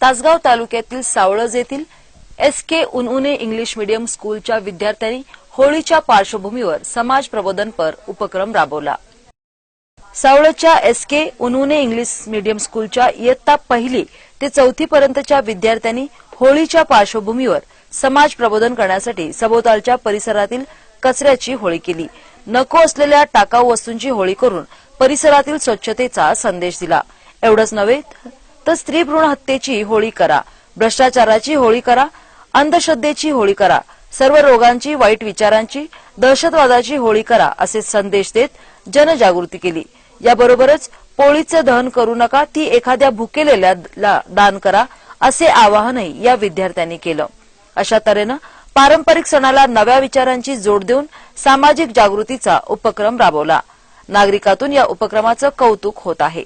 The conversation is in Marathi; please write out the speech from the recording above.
तासगाव तालुक्यातील सावळज येथील एस के उनउने इंग्लिश मीडियम स्कूलच्या विद्यार्थ्यांनी होळीच्या पार्श्वभूमीवर समाज प्रबोधनपर उपक्रम राबवला. सावळच्या एस के उनउने इंग्लिश मीडियम स्कूलच्या इयत्ता पहिली ते चौथीपर्यंतच्या विद्यार्थ्यांनी होळीच्या पार्श्वभूमीवर समाज प्रबोधन करण्यासाठी सभोवतालच्या परिसरातील कचऱ्याची होळी केली. नको असलेल्या टाकाऊ वस्तूंची होळी करून परिसरातील स्वच्छतेचा संदेश दिला. एवढंच नव्हे तर स्त्री भ्रूण हत्येची होळी करा भ्रष्टाचाराची होळी करा अंधश्रद्धेची होळी करा सर्व रोगांची वाईट विचारांची दहशतवादाची होळी करा असे संदेश देत जनजागृती केली. याबरोबरच पोळीचं दहन करू नका ती एखाद्या भुकेलेल्याला दान करा असे आवाहनही या विद्यार्थ्यांनी केलं. अशा तऱ्हेनं पारंपरिक सणाला नव्या विचारांची जोड देऊन सामाजिक जागृतीचा उपक्रम राबवला. नागरिकातून या उपक्रमाचं कौतुक होत आहे.